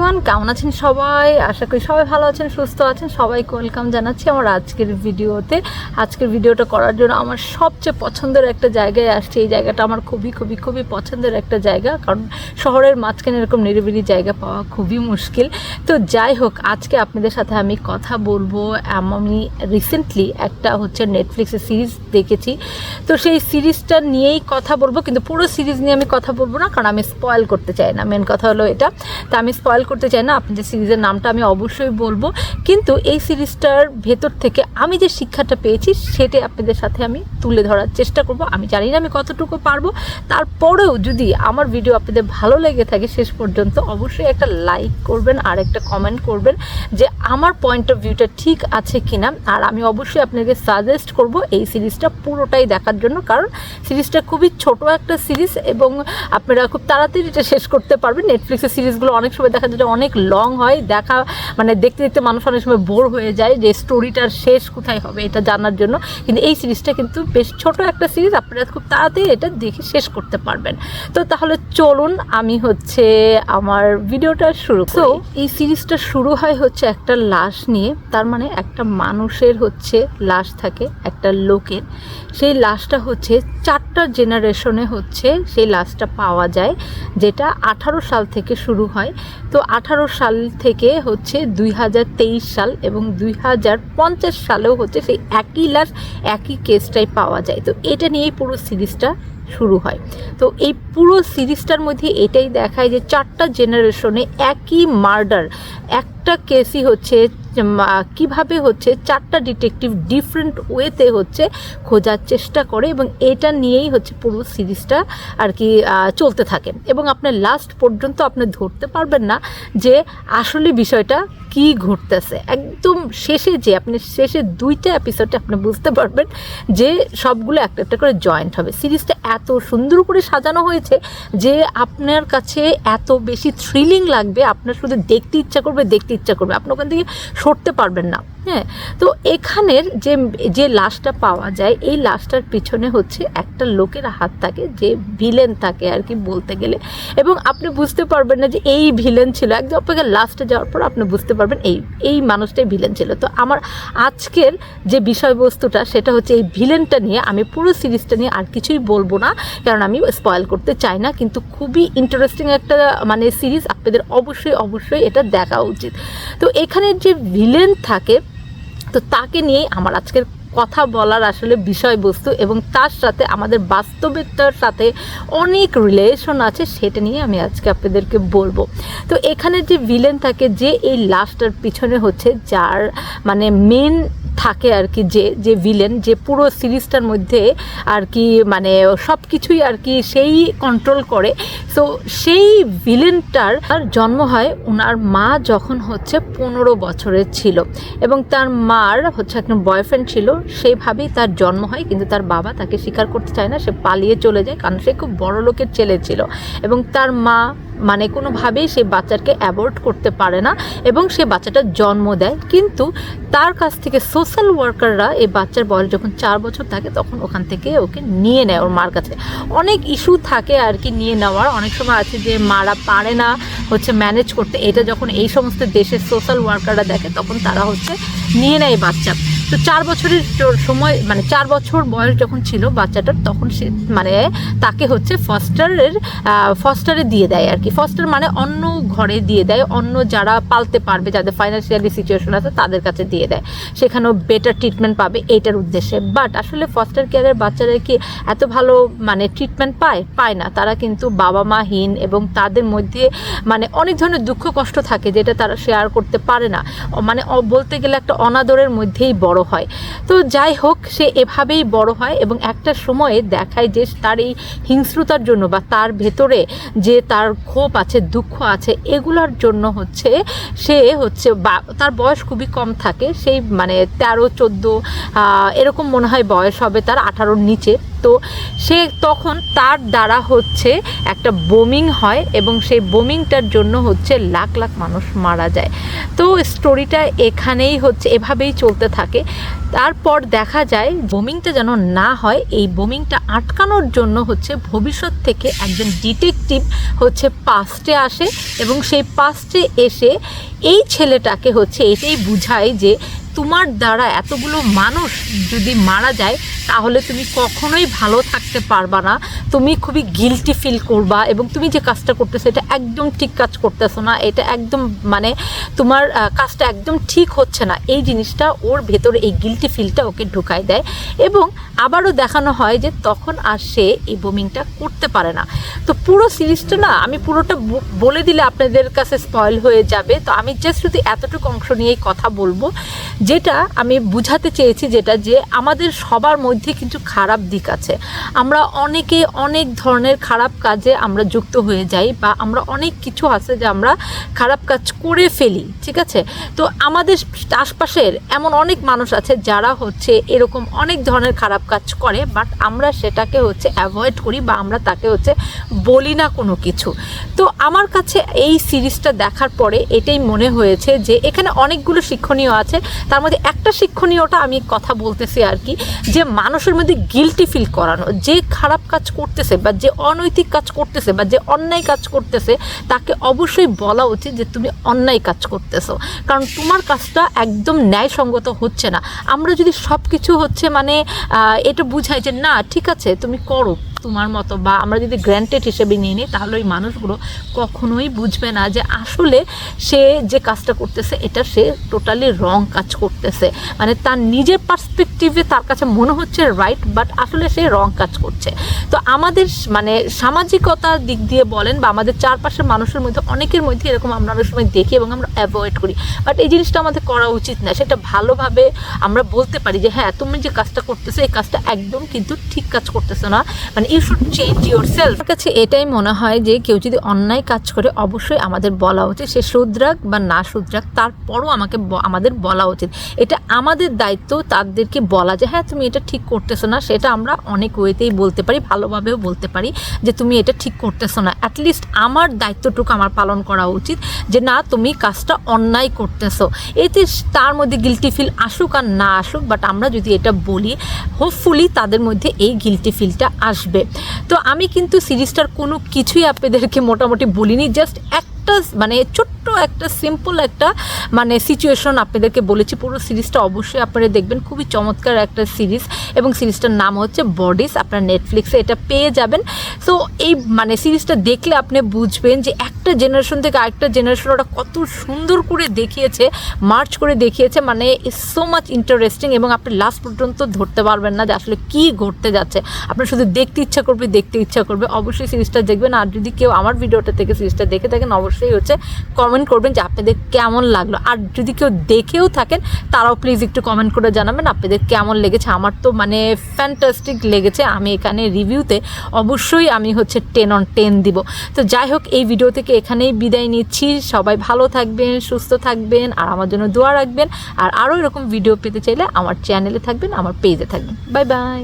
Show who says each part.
Speaker 1: Everyone কেমন আছেন সবাই? আশা করি সবাই ভালো আছেন, সুস্থ আছেন। সবাইকে ওয়েলকাম জানাচ্ছি আমার আজকের ভিডিওতে। আজকের ভিডিওটা করার জন্য আমার সবচেয়ে পছন্দের একটা জায়গায় আসছে। এই জায়গাটা আমার খুবই খুবই খুবই পছন্দের একটা জায়গা। কারণ শহরের মাঝখানে এরকম নিরিবিলি জায়গা পাওয়া খুবই মুশকিল। তো যাই হোক, আজকে আপনাদের সাথে আমি কথা বলব। আমি রিসেন্টলি একটা হচ্ছে নেটফ্লিক্সের সিরিজ দেখেছি। তো সেই সিরিজটা নিয়েই কথা বলব। কিন্তু পুরো সিরিজ নিয়ে আমি কথা বলব না, কারণ আমি স্পয়েল করতে চাই না। মেন কথা হলো এটা। তা আমি স্পয়েল করতে চাই না আপনাদের সিরিজের নামটা আমি অবশ্যই বলব। কিন্তু এই সিরিজটার ভেতর থেকে আমি যে শিক্ষাটা পেয়েছি সেটাই আপনাদের সাথে আমি তুলে ধরার চেষ্টা করব। আমি জানি না আমি কতটুকু পারব। তারপরেও যদি আমার ভিডিও আপনাদের ভালো লেগে থাকে, শেষ পর্যন্ত অবশ্যই একটা লাইক করবেন আর একটা কমেন্ট করবেন যে আমার পয়েন্ট অফ ভিউটা ঠিক আছে কিনা। আর আমি অবশ্যই আপনাকে সাজেস্ট করব এই সিরিজটা পুরোটাই দেখার জন্য। কারণ সিরিজটা খুবই ছোট একটা সিরিজ এবং আপনারা খুব তাড়াতাড়ি এটা শেষ করতে পারবেন। নেটফ্লিক্সের সিরিজগুলো অনেক সময় দেখা যায় যে অনেক লং হয় দেখা মানে দেখতে দেখতে মানুষ অনেক সময় বোর হয়ে যায় যে স্টোরিটার শেষ কোথায় হবে এটা জানার জন্য। কিন্তু এই সিরিজটা কিন্তু বেশ ছোট একটা সিরিজ আপনারা খুব তাড়াতাড়ি এটা দেখে শেষ করতে পারবেন। তো তাহলে চলুন আমি হচ্ছে আমার ভিডিওটা শুরু তো এই সিরিজটা শুরু হয় হচ্ছে একটা লাশ নিয়ে তার মানে একটা মানুষের হচ্ছে লাশ থাকে একটা লোকের। সেই লাশটা হচ্ছে চারটা জেনারেশনে হচ্ছে সেই লাশটা পাওয়া যায় যেটা আঠারো সাল থেকে শুরু হয়। তো আঠারো সাল থেকে হচ্ছে দুই হাজার তেইশ সাল এবং দুই হাজার পঞ্চাশ সালেও হচ্ছে সেই একই লাশ, একই কেসটাই পাওয়া যায়। তো এটা নিয়েই পুরো সিরিজটা শুরু হয়। তো এই পুরো সিরিজটার মধ্যে এটাই দেখায় যে চারটা জেনারেশনে একই মার্ডার একটা কেসই হচ্ছে কীভাবে হচ্ছে চারটা ডিটেকটিভ ডিফারেন্ট ওয়েতে হচ্ছে খোঁজার চেষ্টা করে এবং এটা নিয়েই হচ্ছে পুরো সিরিজটা আর কি চলতে থাকে। এবং আপনার লাস্ট পর্যন্ত আপনি ধরতে পারবেন না যে আসলে বিষয়টা কি ঘটতেছে। একদম শেষে যে আপনি শেষে দুইটা এপিসোডে আপনি বুঝতে পারবেন যে সবগুলো একটা একটা করে জয়েন্ট হবে। সিরিজটা এত সুন্দর করে সাজানো হয়েছে যে আপনার কাছে এত বেশি থ্রিলিং লাগবে। আপনার শুধু দেখতে ইচ্ছা করবে, দেখতে ইচ্ছা করবে। আপনি ওখান থেকে সরতে পারবেন না। হ্যাঁ তো এখানের যে যে লাশটা পাওয়া যায়, এই লাশটার পিছনে হচ্ছে একটা লোকের হাত থাকে, যে ভিলেন থাকে আর কি বলতে গেলে। এবং আপনি বুঝতে পারবেন না যে এই ভিলেন ছিল, একদম আপনাকে লাস্টে যাওয়ার পর আপনি বুঝতে পারবেন এই এই মানুষটাই ভিলেন ছিল। তো আমার আজকের যে বিষয়বস্তুটা, সেটা হচ্ছে এই ভিলেনটা নিয়ে আমি পুরো সিরিজটা নিয়ে আর কিছুই বলব না, কারণ আমি স্পয়েল করতে চাই না, কিন্তু খুবই ইন্টারেস্টিং একটা মানে সিরিজ, আপনাদের অবশ্যই অবশ্যই এটা দেখা উচিত। তো এখানের যে ভিলেন থাকে, তো তাকে নিয়েই আমার আজকের কথা বলার আসলে বিষয়বস্তু এবং তার সাথে আমাদের বাস্তবিকতার সাথে অনেক রিলেশন আছে, সেটা নিয়ে আমি আজকে আপনাদেরকে বলব। তো এখানে যে ভিলেন থাকে, যে এই লাস্টার পিছনে হচ্ছে, যার মানে মেন থাকে আর কি যে যে ভিলেন যে পুরো সিরিজটার মধ্যে আর কি মানে সব কিছুই আর কি সেই কন্ট্রোল করে। তো সেই ভিলেনটার জন্ম হয় ওনার মা যখন হচ্ছে পনেরো বছরের ছিল এবং তার মার হচ্ছে একটা বয়ফ্রেন্ড ছিল সেইভাবেই তার জন্ম হয় কিন্তু তার বাবা তাকে স্বীকার করতে চায় না, সে পালিয়ে চলে যায় কারণ সে খুব বড় লোকের ছেলে ছিল এবং তার মা মানে কোনোভাবেই সে বাচ্চাকে অ্যাভয়েড করতে পারে না এবং সে বাচ্চাটা জন্ম দেয়। কিন্তু তার কাছ থেকে সোশ্যাল ওয়ার্কাররা এই বাচ্চার বয়স যখন চার বছর থাকে তখন ওখান থেকে ওকে নিয়ে নেয় ওর মার কাছে। অনেক ইস্যু থাকে আর কি নিয়ে নেওয়ার। অনেক সময় আছে যে মারা পারে না হচ্ছে ম্যানেজ করতে। এটা যখন এই সমস্ত দেশের সোশ্যাল ওয়ার্কাররা দেখে তখন তারা হচ্ছে নিয়ে নেয় বাচ্চা। তো চার বছরের সময় মানে চার বছর বয়স যখন ছিল বাচ্চাটার, তখন সে মানে তাকে হচ্ছে ফস্টারের ফস্টারে দিয়ে দেয় আর কি। ফস্টার মানে অন্য ঘরে দিয়ে দেয়, অন্য যারা পালতে পারবে, যাদের ফাইন্যান্সিয়ালি সিচুয়েশন আছে, তাদের কাছে দিয়ে দেয়। সেখানেও বেটার ট্রিটমেন্ট পাবে এইটার উদ্দেশ্যে। বাট আসলে ফস্টার কেয়ারের বাচ্চারা কি এত ভালো মানে ট্রিটমেন্ট পায়? পায় না। তারা কিন্তু বাবা মাহীন এবং তাদের মধ্যে মানে অনেক ধরনের দুঃখ কষ্ট থাকে যেটা তারা শেয়ার করতে পারে না। মানে বলতে গেলে একটা অনাদরের মধ্যেই বড় হয়। তো যাই হোক, সে এভাবেই বড় হয় এবং একটা সময়ে দেখায় যে তার এই হিংস্রতার জন্য বা তার ভেতরে যে তার ক্ষোভ আছে, দুঃখ আছে, এগুলোর জন্য হচ্ছে সে হচ্ছে বা, তার বয়স খুবই কম থাকে। সেই মানে তেরো, চোদ্দ এরকম মনে হয় বয়স হবে তার আঠারোর নিচে। তো সে তখন তার দ্বারা হচ্ছে একটা বোমিং হয় এবং সেই বোমিংটার জন্য হচ্ছে লাখ লাখ মানুষ মারা যায়। তো স্টোরিটা এখানেই হচ্ছে, এভাবেই চলতে থাকে। তারপর দেখা যায় বোমিংটা যেন না হয়, এই বোমিংটা আটকানোর জন্য হচ্ছে ভবিষ্যৎ থেকে একজন ডিটেকটিভ হচ্ছে পাস্টে আসে এবং সেই পাস্টে এসে এই ছেলেটাকে হচ্ছে এটাই বুঝায় যে তোমার দ্বারা এতগুলো মানুষ যদি মারা যায়, তাহলে তুমি কখনোই ভালো থাকতে পারবা না। তুমি খুবই গিলটি ফিল করবা এবং তুমি যে কাজটা করতেছো, এটা একদম ঠিক কাজ করতেছো না। এটা একদম মানে তোমার কাজটা একদম ঠিক হচ্ছে না। এই জিনিসটা ওর ভেতরে, এই গিলটি ফিলটা ওকে ঢুকায় দেয় এবং আবারও দেখানো হয় যে তখন আর সে এই বোমিংটা করতে পারে না। তো পুরো সিরিজটা না, আমি পুরোটা বলে দিলে আপনাদের কাছে স্পয়েল হয়ে যাবে। তো আমি জাস্ট শুধু এতটুকু অংশ নিয়েই কথা বলব যেটা আমি বুঝাতে চেয়েছি যেটা যে আমাদের সবার মধ্যে কিন্তু খারাপ দিক আছে। আমরা অনেকে অনেক ধরনের খারাপ কাজে আমরা যুক্ত হয়ে যাই বা আমরা অনেক কিছু আছে যে আমরা খারাপ কাজ করে ফেলি, ঠিক আছে? তো আমাদের আশপাশের এমন অনেক মানুষ আছে যারা হচ্ছে এরকম অনেক ধরনের খারাপ কাজ করে বাট আমরা সেটাকে হচ্ছে অ্যাভয়েড করি বা আমরা তাকে হচ্ছে বলি না কোনো কিছু। তো আমার কাছে এই সিরিজটা দেখার পরে এটাই মনে হয়েছে যে এখানে অনেকগুলো শিক্ষণীয় আছে তার মধ্যে একটা শিক্ষণীয়টা আমি কথা বলতেছি আর কি, যে মানুষের মধ্যে গিলটি ফিল করানো, যে খারাপ কাজ করতেছে বা যে অনৈতিক কাজ করতেছে বা যে অন্যায় কাজ করতেছে, তাকে অবশ্যই বলা উচিত যে তুমি অন্যায় কাজ করতেছো। কারণ তোমার কাজটা একদম ন্যায়সঙ্গত হচ্ছে না। আমরা যদি সব কিছু হচ্ছে মানে এটা বুঝাই যে না, ঠিক আছে, তুমি করো। তোমার মতো বা আমরা যদি গ্র্যান্টেড হিসেবে নিয়ে নিই, তাহলে ওই মানুষগুলো কখনোই বুঝবে না যে আসলে সে যে কাজটা করতেছে, এটা সে টোটালি রং কাজ করতেছে। মানে তার নিজের পার্সপেক্টিভে তার কাছে মনে হচ্ছে রাইট বাট আসলে সে রং কাজ করছে। তো আমাদের মানে সামাজিকতার দিক দিয়ে বলেন বা আমাদের চারপাশের মানুষের মধ্যে, অনেকের মধ্যে এরকম আমরা অনেক সময় দেখি এবং আমরা অ্যাভয়েড করি। বাট এই জিনিসটা আমাদের করা উচিত না। সেটা ভালোভাবে আমরা বলতে পারি যে হ্যাঁ তুমি যে কাজটা করতেছো, এই কাজটা একদম কিন্তু ঠিক কাজ করতেছো না। মানে you should change yourself কাছে এটাই মনে হয় যে কেউ যদি অন্যায় কাজ করে, অবশ্যই আমাদের বলা উচিত সে শুদ্রাক বা না শুদ্রাক তারপরও আমাকে আমাদের বলা উচিত। এটা আমাদের দায়িত্ব, তাদেরকে বলা যে হ্যাঁ তুমি এটা ঠিক করতেছো না। সেটা আমরা অনেক ওয়েতেই বলতে পারি, ভালোভাবেও বলতে পারি যে, তুমি এটা ঠিক করতেছো না। অ্যাটলিস্ট আমার দায়িত্বটুকু আমার পালন করা উচিত যে, না, তুমি কাজটা অন্যায় করতেছো। এতে তার মধ্যে গিলটি ফিল আসুক আর না আসুক বাট আমরা যদি এটা বলি হোপফুলি তাদের মধ্যে এই গিলটি ফিলটা আসবে। তো আমি কিন্তু সিরিজটার কোনো কিছুই আপনাদেরকে মোটামুটি বলিনি জাস্ট একটা মানে ছোট্ট একটা সিম্পল একটা মানে সিচুয়েশন আপনাদেরকে বলেছি। পুরো সিরিজটা অবশ্যই আপনারা দেখবেন। খুবই চমৎকার একটা সিরিজ এবং সিরিজটার নাম হচ্ছে বডিস আপনার নেটফ্লিক্সে এটা পেয়ে যাবেন। সো এই মানে সিরিজটা দেখলে আপনি বুঝবেন যে একটা জেনারেশন থেকে আরেকটা জেনারেশন ওরা কত সুন্দর করে দেখিয়েছে মার্চ করে দেখিয়েছে। মানে সো মাচ ইন্টারেস্টিং এবং আপনি লাস্ট পর্যন্ত ধরতে পারবেন না যে আসলে কী ঘটতে যাচ্ছে। আপনার শুধু দেখতে ইচ্ছা করবে, দেখতে ইচ্ছা করবে। অবশ্যই সিরিজটা দেখবেন। আর যদি কেউ আমার ভিডিওটা থেকে সিরিজটা দেখে থাকেন অবশ্যই হচ্ছে কমেন্ট করবেন যে আপনাদের কেমন লাগল। আর যদি কেউ দেখেও থাকেন, তারাও প্লিজ একটু কমেন্ট করে জানাবেন আপনাদের কেমন লেগেছে। আমার তো মানে ফ্যান্টাস্টিক লেগেছে। আমি এখানে রিভিউতে অবশ্যই আমি হচ্ছে টেন অন টেন দিব। তো যাই হোক, এই ভিডিও থেকে এখানেই বিদায় নিচ্ছি। সবাই ভালো থাকবেন, সুস্থ থাকবেন, আর আমার জন্য দোয়া রাখবেন। আর আরও এরকম ভিডিও পেতে চাইলে আমার চ্যানেলে থাকবেন, আমার পেজে থাকবেন। Bye bye